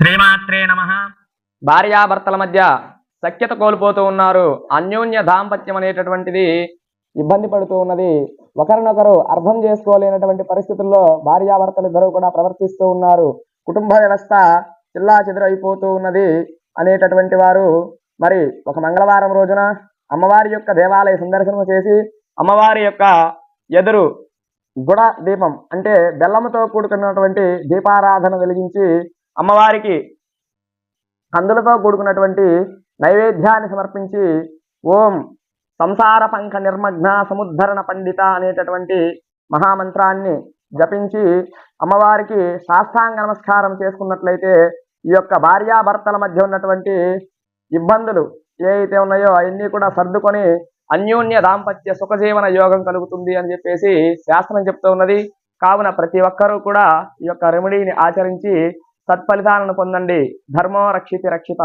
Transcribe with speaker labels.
Speaker 1: శ్రీమాత్రే నమ.
Speaker 2: భార్యాభర్తల మధ్య సఖ్యత కోల్పోతూ ఉన్నారు. అన్యోన్య దాంపత్యం అనేటటువంటిది ఇబ్బంది పడుతూ ఉన్నది. ఒకరినొకరు అర్థం చేసుకోలేనటువంటి పరిస్థితుల్లో భార్యాభర్తలు ఇద్దరు కూడా ప్రవర్తిస్తూ ఉన్నారు. కుటుంబ వ్యవస్థ చిల్లా చెదురైపోతూ ఉన్నది అనేటటువంటి వారు. మరి ఒక మంగళవారం రోజున అమ్మవారి యొక్క దేవాలయ సందర్శనం చేసి అమ్మవారి యొక్క ఎదురు గుడ దీపం అంటే బెల్లముతో కూడుకున్నటువంటి దీపారాధన వెలిగించి అమ్మవారికి కందులతో కూడుకున్నటువంటి నైవేద్యాన్ని సమర్పించి ఓం సంసార పంఖ నిర్మగ్న సముద్ధరణ పండిత అనేటటువంటి మహామంత్రాన్ని జపించి అమ్మవారికి సాష్టాంగ నమస్కారం చేసుకున్నట్లయితే ఈ యొక్క భార్యాభర్తల మధ్య ఉన్నటువంటి ఇబ్బందులు ఏ అయితే ఉన్నాయో అవన్నీ కూడా సర్దుకొని అన్యోన్య దాంపత్య సుఖజీవన యోగం కలుగుతుంది అని చెప్పేసి శాస్త్రం చెప్తూ ఉన్నది. కావున ప్రతి ఒక్కరూ కూడా ఈ యొక్క రెమెడీని ఆచరించి సత్ఫలితాలను పొందండి. ధర్మో రక్షితి రక్షిత.